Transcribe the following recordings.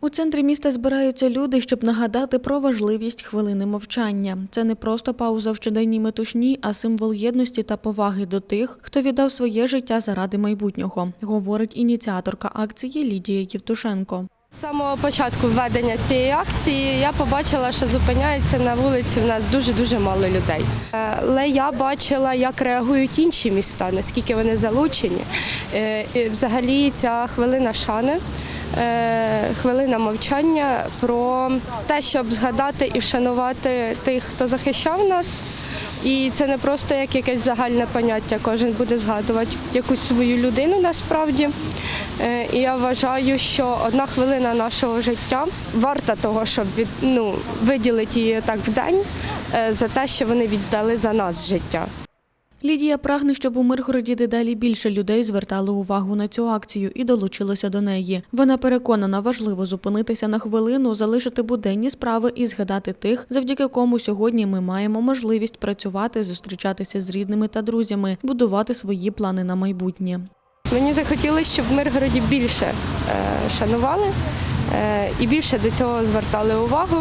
У центрі міста збираються люди, щоб нагадати про важливість хвилини мовчання. Це не просто пауза в щоденній метушні, а символ єдності та поваги до тих, хто віддав своє життя заради майбутнього, говорить ініціаторка акції Лідія Євтушенко. З самого початку введення цієї акції я побачила, що зупиняється на вулиці в нас дуже-дуже мало людей. Е, Але я бачила, як реагують інші міста, наскільки вони залучені. Е, і Взагалі ця хвилина шани, хвилина мовчання про те, щоб згадати і вшанувати тих, хто захищав нас. І це не просто як якесь загальне поняття. Кожен буде згадувати якусь свою людину насправді. Е, І я вважаю, що одна хвилина нашого життя варта того, щоб від, ну, виділити її так в день е, за те, що вони віддали за нас життя. Лідія прагне, щоб у Миргороді дедалі більше людей звертали увагу на цю акцію і долучилося до неї. Вона переконана, важливо зупинитися на хвилину, залишити буденні справи і згадати тих, завдяки кому сьогодні ми маємо можливість працювати, зустрічатися з рідними та друзями, будувати свої плани на майбутнє. Мені захотілося, щоб в Миргороді більше е, шанували і більше до цього звертали увагу.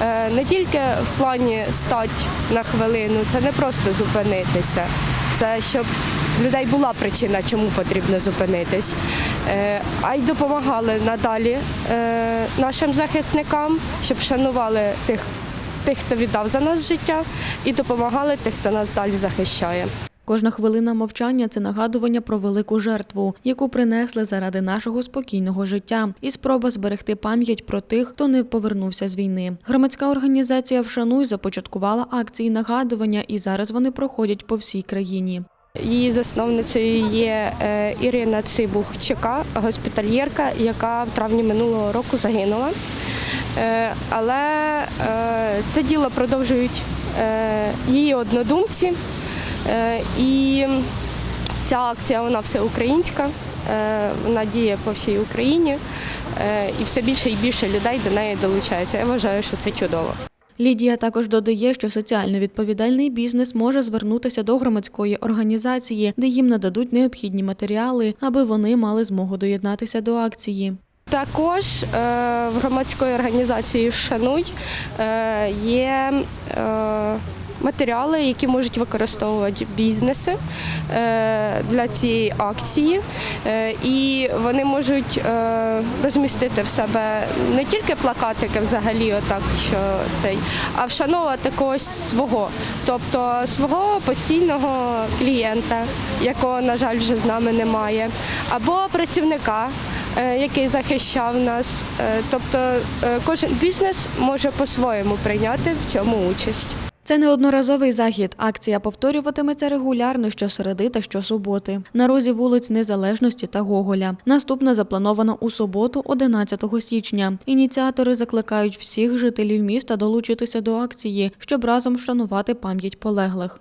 Е, Не тільки в плані стать на хвилину, це не просто зупинитися, це щоб в людей була причина, чому потрібно зупинитись, Е, а й допомагали надалі е, нашим захисникам, щоб шанували тих, тих, хто віддав за нас життя, і допомагали тих, хто нас далі захищає. Кожна хвилина мовчання це нагадування про велику жертву, яку принесли заради нашого спокійного життя, і спроба зберегти пам'ять про тих, хто не повернувся з війни. Громадська організація Вшануй започаткувала акції нагадування, і зараз вони проходять по всій країні. Її засновницею є е, Ірина Цибух-Чека, госпітальєрка, яка в травні минулого року загинула. Е, Але е, це діло продовжують її однодумці. Е, І ця акція вона всеукраїнська, е, вона діє по всій Україні, е, і все більше і більше людей до неї долучається. Я вважаю, що це чудово. Лідія також додає, що соціально відповідальний бізнес може звернутися до громадської організації, де їм нададуть необхідні матеріали, аби вони мали змогу доєднатися до акції. Також в громадської організації Вшануй е, є матеріали, які можуть використовувати бізнеси е, для цієї акції, Е, і вони можуть е, розмістити в себе не тільки плакатики взагалі, отак що цей, а вшановувати когось свого, тобто свого постійного клієнта, якого, на жаль, вже з нами немає, або працівника який захищав нас. Тобто кожен бізнес може по-своєму прийняти в цьому участь. Це неодноразовий захід. Акція повторюватиметься регулярно щосереди та щосуботи. На розі вулиць Незалежності та Гоголя. Наступна запланована у суботу, 11 січня. Ініціатори закликають всіх жителів міста долучитися до акції, щоб разом вшанувати пам'ять полеглих.